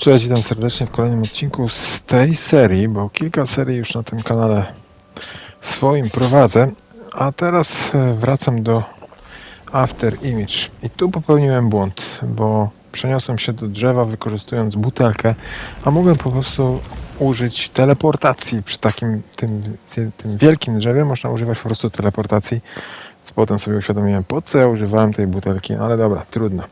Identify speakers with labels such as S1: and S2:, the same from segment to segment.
S1: Cześć, witam serdecznie w kolejnym odcinku z tej serii, bo kilka serii już na tym kanale swoim prowadzę, a teraz e, wracam do After Image. I tu popełniłem błąd, bo przeniosłem się do drzewa wykorzystując butelkę, a mogłem po prostu użyć teleportacji przy takim tym, tym wielkim drzewie. Można używać po prostu teleportacji. Potem sobie uświadomiłem, po co ja używałem tej butelki, ale dobra, trudno.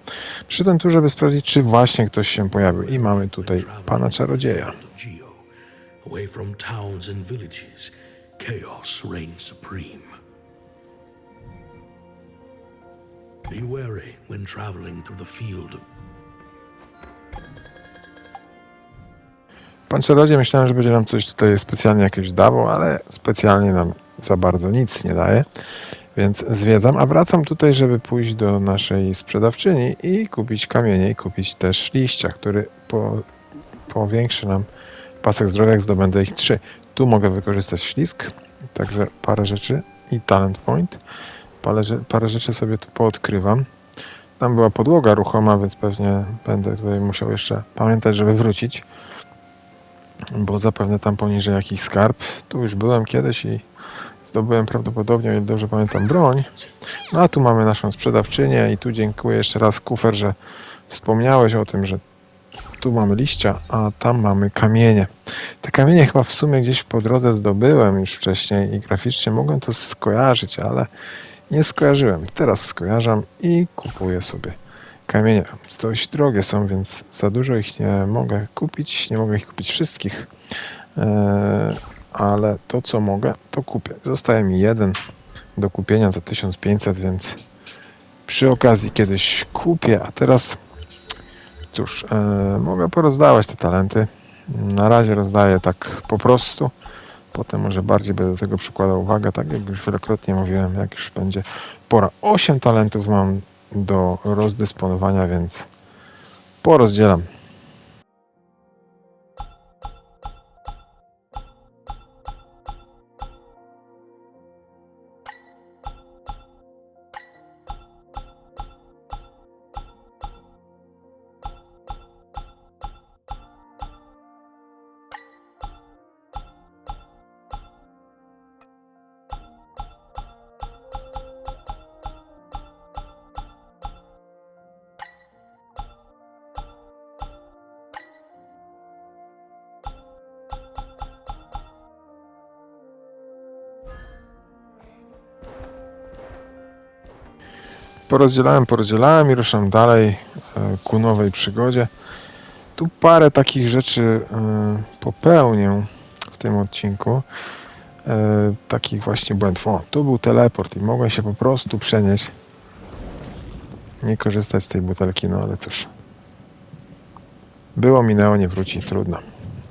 S1: Przyszedłem tu, żeby sprawdzić, czy właśnie ktoś się pojawił. I mamy tutaj pana czarodzieja.
S2: Geo. Away from towns and villages, chaos reigns supreme. Be wary when traveling through the field of
S1: Pan czarodziej myślałem, że będzie nam coś tutaj specjalnie jakieś dawał, ale specjalnie nam za bardzo nic nie daje. Więc zwiedzam, a wracam tutaj, żeby pójść do naszej sprzedawczyni i kupić kamienie i kupić też liścia, który po, powiększy nam pasek zdrowia, jak zdobędę ich trzy. Tu mogę wykorzystać ślisk, także parę rzeczy i talent point. Parę, parę rzeczy sobie tu poodkrywam. Tam była podłoga ruchoma, więc pewnie będę tutaj musiał jeszcze pamiętać, żeby wrócić bo zapewne tam poniżej jakiś skarb. Tu już byłem kiedyś i zdobyłem prawdopodobnie, o dobrze pamiętam, broń. No a tu mamy naszą sprzedawczynię i tu dziękuję jeszcze raz Kufer, że wspomniałeś o tym, że tu mamy liścia, a tam mamy kamienie. Te kamienie chyba w sumie gdzieś po drodze zdobyłem już wcześniej i graficznie mogłem to skojarzyć, ale nie skojarzyłem. Teraz skojarzam i kupuję sobie kamienie. Dość drogie są, więc za dużo ich nie mogę kupić. Nie mogę ich kupić wszystkich, Eee, ale to co mogę, to kupię. Zostaje mi jeden do kupienia za 1500, więc przy okazji kiedyś kupię, a teraz cóż, eee, mogę porozdawać te talenty. Na razie rozdaję tak po prostu. Potem może bardziej będę do tego przykładał uwagę, tak jak już wielokrotnie mówiłem, jak już będzie pora. 8 talentów mam do rozdysponowania, więc porozdzielam. Porozdzielałem, porozdzielałem i ruszam dalej e, ku nowej przygodzie. Tu parę takich rzeczy e, popełnię w tym odcinku. E, Takich właśnie błędów. O, tu był teleport i mogłem się po prostu przenieść. Nie korzystać z tej butelki, no ale cóż. Było, minęło, nie wróci, trudno.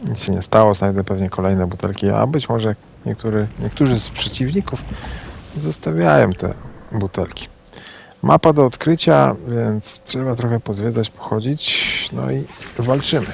S1: Nic się nie stało, znajdę pewnie kolejne butelki, a być może niektóry, niektórzy z przeciwników zostawiają te butelki. Mapa do odkrycia, więc trzeba trochę pozwiedzać, pochodzić, no i walczymy.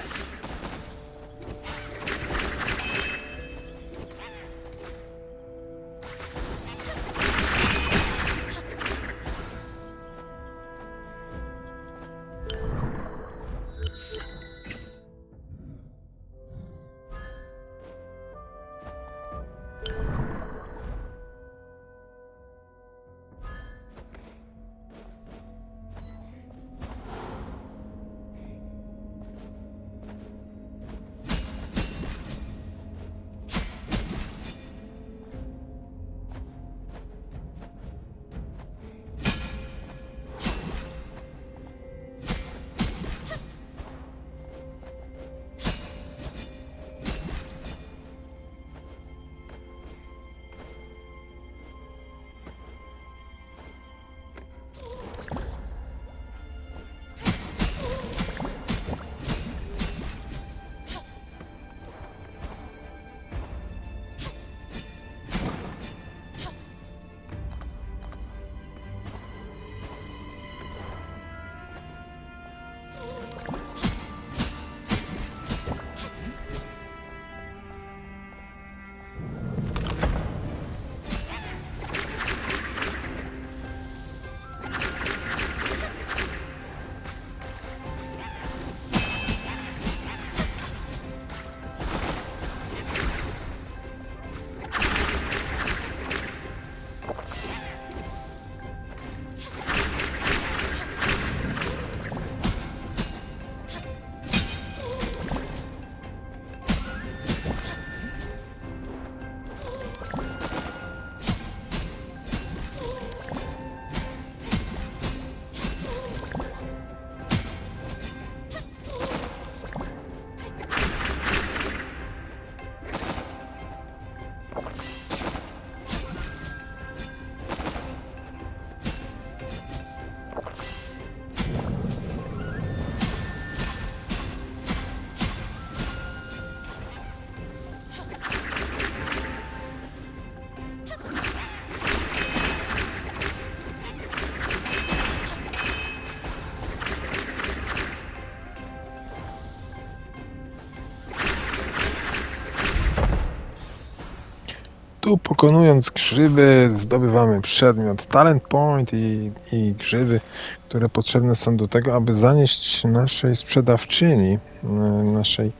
S1: Tu pokonując grzyby zdobywamy przedmiot Talent Point i, i grzyby, które potrzebne są do tego, aby zanieść naszej sprzedawczyni, e, naszej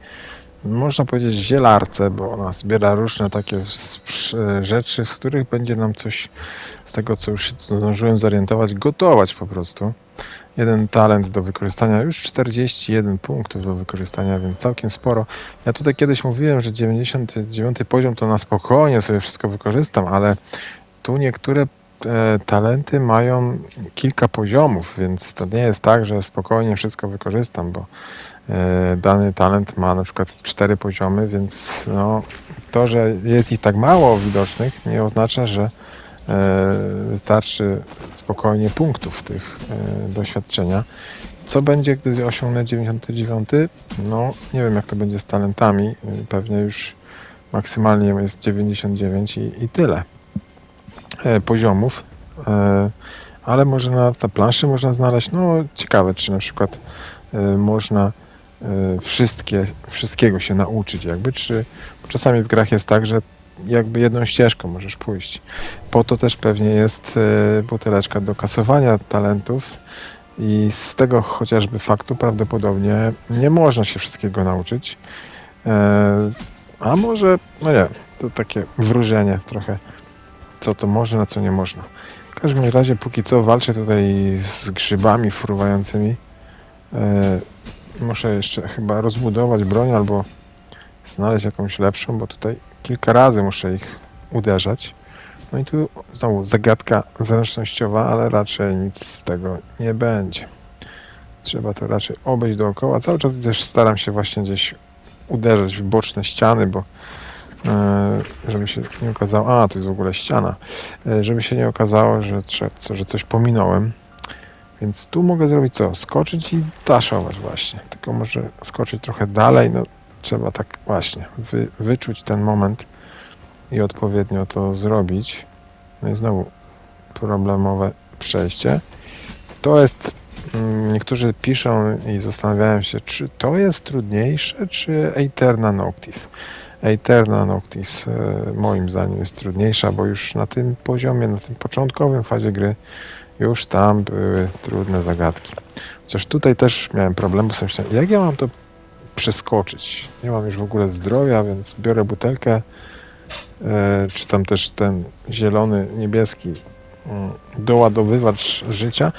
S1: można powiedzieć zielarce, bo ona zbiera różne takie sprz- rzeczy, z których będzie nam coś z tego, co już zdążyłem zorientować, gotować po prostu. Jeden talent do wykorzystania, już 41 punktów do wykorzystania, więc całkiem sporo. Ja tutaj kiedyś mówiłem, że 99 poziom to na spokojnie sobie wszystko wykorzystam, ale tu niektóre e, talenty mają kilka poziomów, więc to nie jest tak, że spokojnie wszystko wykorzystam, bo e, dany talent ma na przykład cztery poziomy, więc no, to, że jest ich tak mało widocznych, nie oznacza, że e, wystarczy spokojnie punktów tych e, doświadczenia. Co będzie, gdy osiągnę 99? No, nie wiem, jak to będzie z talentami. E, Pewnie już maksymalnie jest 99 i, i tyle e, poziomów. Ale może na, na planszy można znaleźć, no ciekawe, czy na przykład można wszystkie, wszystkiego się nauczyć, jakby, czy czasami w grach jest tak, że jakby jedną ścieżką możesz pójść. Po to też pewnie jest e, buteleczka do kasowania talentów i z tego chociażby faktu prawdopodobnie nie można się wszystkiego nauczyć. E, a może, no nie, to takie wróżenie trochę, co to można, a co nie można. W każdym razie póki co walczę tutaj z grzybami fruwającymi. E, muszę jeszcze chyba rozbudować broń albo znaleźć jakąś lepszą, bo tutaj kilka razy muszę ich uderzać. No i tu znowu zagadka zręcznościowa, ale raczej nic z tego nie będzie. Trzeba to raczej obejść dookoła. Cały czas też staram się właśnie gdzieś uderzać w boczne ściany, bo e, żeby się nie okazało, a tu jest w ogóle ściana, E, żeby się nie okazało, że, że coś pominąłem. Więc tu mogę zrobić co? Skoczyć i daszować właśnie. Tylko może skoczyć trochę dalej, no trzeba tak właśnie wy, wyczuć ten moment i odpowiednio to zrobić. No i znowu problemowe przejście. To jest, mm, niektórzy piszą i zastanawiają się, czy to jest trudniejsze, czy Eterna Noctis. Eterna Noctis e, moim zdaniem jest trudniejsza, bo już na tym poziomie, na tym początkowym fazie gry już tam były trudne zagadki. Chociaż tutaj też miałem problem, bo sobie myślałem, jak ja mam to przeskoczyć? Nie mam już w ogóle zdrowia, więc biorę butelkę, e, czy tam też ten zielony, niebieski mm, doładowywacz życia.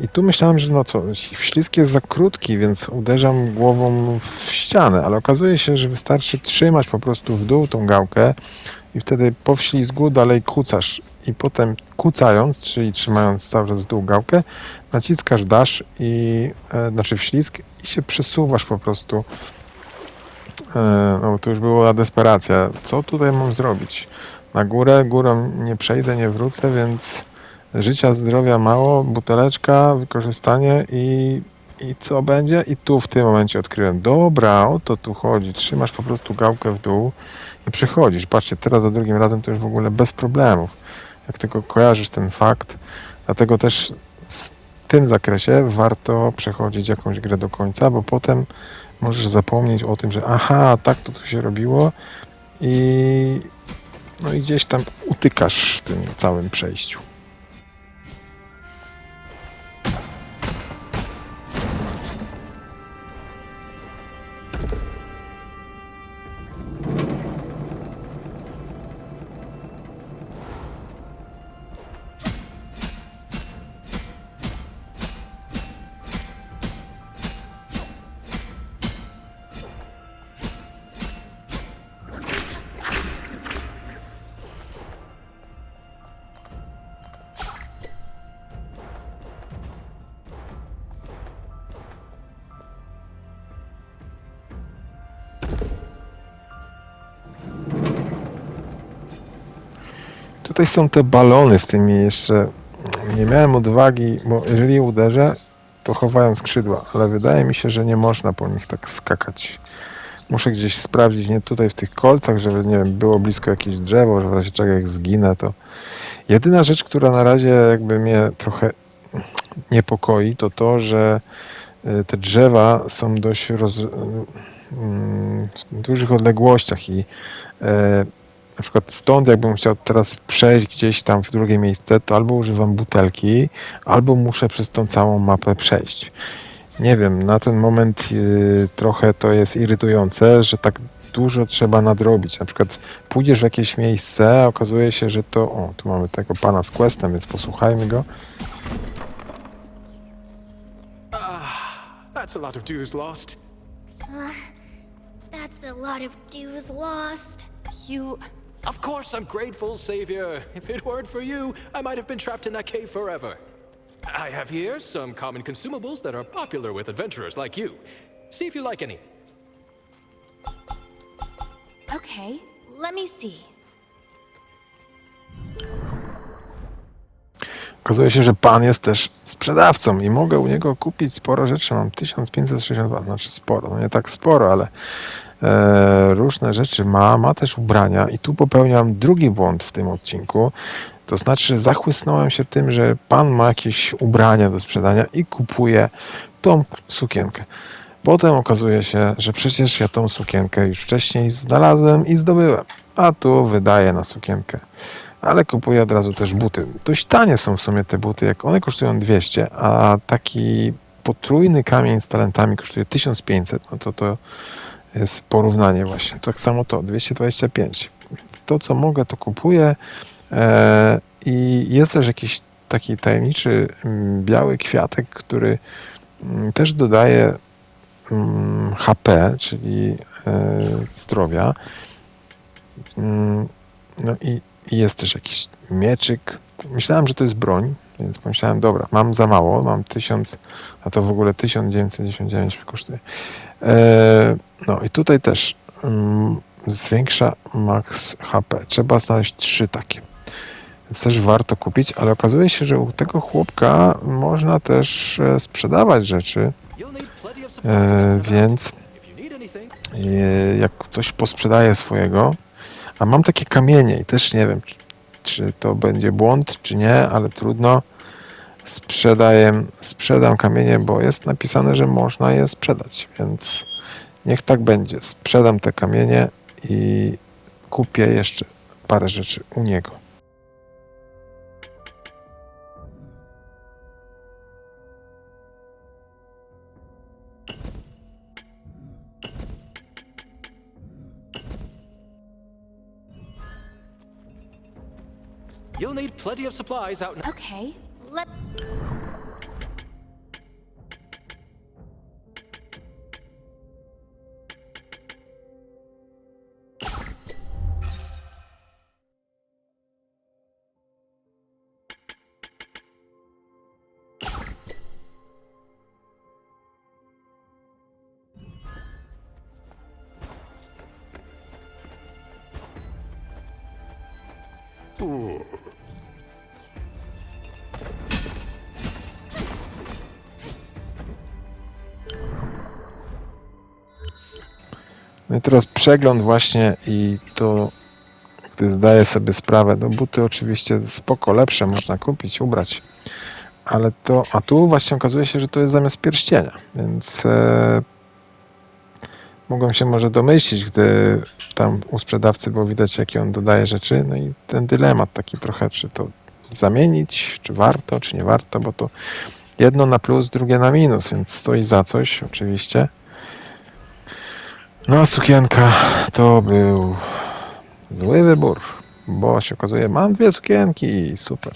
S1: I tu myślałem, że no co, ślisk jest za krótki, więc uderzam głową w ścianę, ale okazuje się, że wystarczy trzymać po prostu w dół tą gałkę i wtedy po wślizgu dalej kucasz i potem kucając, czyli trzymając cały czas w dół gałkę, naciskasz dash i e, znaczy wślizg i się przesuwasz po prostu. E, no to już była desperacja. Co tutaj mam zrobić? Na górę, górą nie przejdę, nie wrócę, więc życia, zdrowia mało, buteleczka, wykorzystanie i, i co będzie? I tu w tym momencie odkryłem. Dobra, o to tu chodzi. Trzymasz po prostu gałkę w dół i przechodzisz. Patrzcie, teraz za drugim razem to już w ogóle bez problemów. Jak tylko kojarzysz ten fakt, dlatego też w tym zakresie warto przechodzić jakąś grę do końca, bo potem możesz zapomnieć o tym, że aha, tak to tu się robiło i no i gdzieś tam utykasz w tym całym przejściu. Tutaj są te balony z tymi jeszcze. Nie miałem odwagi, bo jeżeli uderzę, to chowają skrzydła, ale wydaje mi się, że nie można po nich tak skakać. Muszę gdzieś sprawdzić, nie tutaj w tych kolcach, żeby nie wiem, było blisko jakieś drzewo, że w razie czego jak zginę, to jedyna rzecz, która na razie jakby mnie trochę niepokoi, to to, że y, te drzewa są dość roz, mm, w dużych odległościach i e, na przykład stąd jakbym chciał teraz przejść gdzieś tam w drugie miejsce, to albo używam butelki, albo muszę przez tą całą mapę przejść. Nie wiem, na ten moment y, trochę to jest irytujące, że tak dużo trzeba nadrobić. Na przykład pójdziesz w jakieś miejsce, a okazuje się, że to... O, tu mamy tego pana z questem, więc posłuchajmy go.
S3: That's a lot of dues lost.
S4: That's a lot of dues lost.
S5: You.
S3: Of course I'm grateful, Savior. If it weren't for you, I might have been trapped in that cave forever. I have here some common consumables that are popular with adventurers like you. See if you like any.
S5: Okay, let me see.
S1: Okazuje się, że pan jest też sprzedawcą i mogę u niego kupić sporo rzeczy. Mam 1562, znaczy sporo, no nie tak sporo, ale e, różne rzeczy ma. Ma też ubrania i tu popełniam drugi błąd w tym odcinku. To znaczy zachłysnąłem się tym, że pan ma jakieś ubrania do sprzedania i kupuję tą sukienkę. Potem okazuje się, że przecież ja tą sukienkę już wcześniej znalazłem i zdobyłem, a tu wydaję na sukienkę ale kupuję od razu też buty. Dość tanie są w sumie te buty, jak one kosztują 200, a taki potrójny kamień z talentami kosztuje 1500, no to to jest porównanie właśnie. Tak samo to, 225. Więc To, co mogę, to kupuję e, i jest też jakiś taki tajemniczy mm, biały kwiatek, który mm, też dodaje mm, HP, czyli e, zdrowia. No i jest też jakiś mieczyk. Myślałem, że to jest broń, więc pomyślałem, dobra, mam za mało, mam 1000, a to w ogóle 1999 kosztuje. E, no i tutaj też mm, zwiększa max HP. Trzeba znaleźć trzy takie. Więc też warto kupić, ale okazuje się, że u tego chłopka można też e, sprzedawać rzeczy, e, więc jak coś posprzedaje swojego, a mam takie kamienie i też nie wiem, czy to będzie błąd, czy nie, ale trudno. Sprzedaję, sprzedam kamienie, bo jest napisane, że można je sprzedać, więc niech tak będzie. Sprzedam te kamienie i kupię jeszcze parę rzeczy u niego.
S3: you'll need plenty of supplies out
S5: Okay,
S4: Let
S1: teraz przegląd właśnie i to, gdy zdaję sobie sprawę, no buty oczywiście spoko, lepsze można kupić, ubrać, ale to, a tu właśnie okazuje się, że to jest zamiast pierścienia, więc e, mogłem się może domyślić, gdy tam u sprzedawcy było widać, jakie on dodaje rzeczy, no i ten dylemat taki trochę, czy to zamienić, czy warto, czy nie warto, bo to jedno na plus, drugie na minus, więc stoi za coś oczywiście. No, a sukienka to był zły wybór, bo się okazuje, mam dwie sukienki super.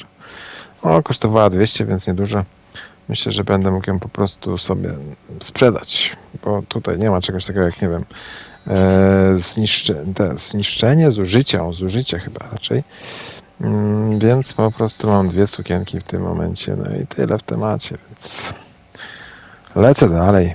S1: O, kosztowała 200, więc niedużo. Myślę, że będę mógł ją po prostu sobie sprzedać, bo tutaj nie ma czegoś takiego jak, nie wiem, e, zniszcze, te, zniszczenie, zużycia, o zużycie chyba raczej. Mm, więc po prostu mam dwie sukienki w tym momencie, no i tyle w temacie, więc lecę dalej.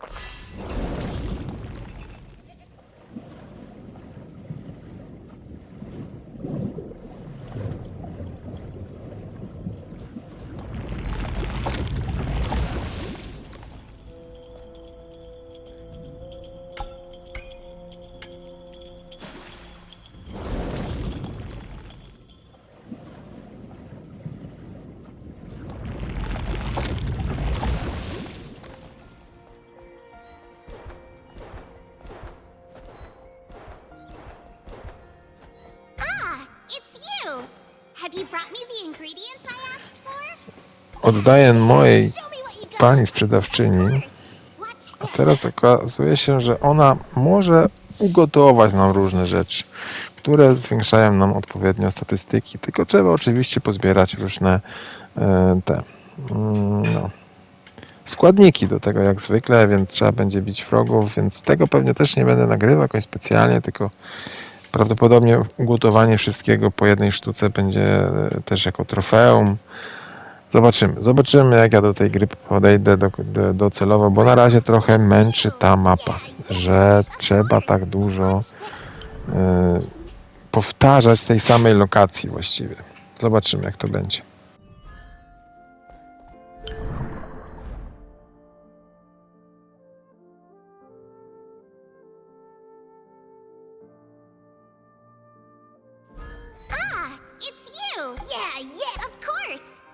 S4: Thank you.
S1: Oddaję mojej pani sprzedawczyni. A teraz okazuje się, że ona może ugotować nam różne rzeczy, które zwiększają nam odpowiednio statystyki. Tylko trzeba oczywiście pozbierać różne e, te mm, no, składniki do tego jak zwykle, więc trzeba będzie bić wrogów, więc tego pewnie też nie będę nagrywał jakoś specjalnie, tylko prawdopodobnie ugotowanie wszystkiego po jednej sztuce będzie e, też jako trofeum. Zobaczymy. Zobaczymy, jak ja do tej gry podejdę do, do, docelowo, bo na razie trochę męczy ta mapa, że trzeba tak dużo y, powtarzać tej samej lokacji właściwie. Zobaczymy, jak to będzie.
S4: Ah, it's you! Yeah, yeah, of course!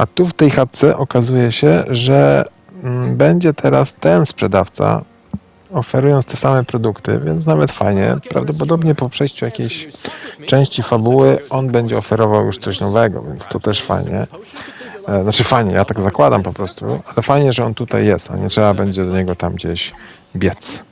S1: A tu w tej chatce okazuje się, że mm, będzie teraz ten sprzedawca oferując te same produkty, więc nawet fajnie. Prawdopodobnie po przejściu jakiejś części fabuły on będzie oferował już coś nowego, więc to też fajnie. E, Znaczy fajnie, ja tak zakładam po prostu, ale fajnie, że on tutaj jest, a nie trzeba będzie do niego tam gdzieś biec.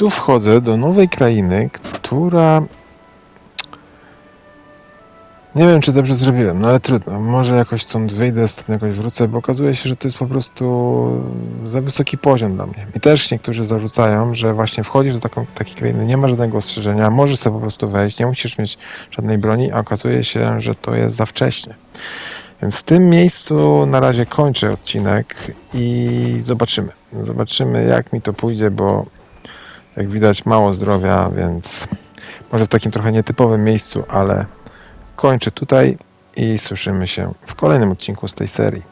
S1: Tu wchodzę do nowej krainy, która. Nie wiem, czy dobrze zrobiłem, no ale trudno. Może jakoś stąd wyjdę, stąd jakoś wrócę, bo okazuje się, że to jest po prostu za wysoki poziom dla mnie. I też niektórzy zarzucają, że właśnie wchodzisz do taką, takiej krainy, nie ma żadnego ostrzeżenia, możesz sobie po prostu wejść, nie musisz mieć żadnej broni, a okazuje się, że to jest za wcześnie. Więc w tym miejscu na razie kończę odcinek i zobaczymy. Zobaczymy, jak mi to pójdzie, bo jak widać mało zdrowia, więc może w takim trochę nietypowym miejscu, ale kończę tutaj i słyszymy się w kolejnym odcinku z tej serii.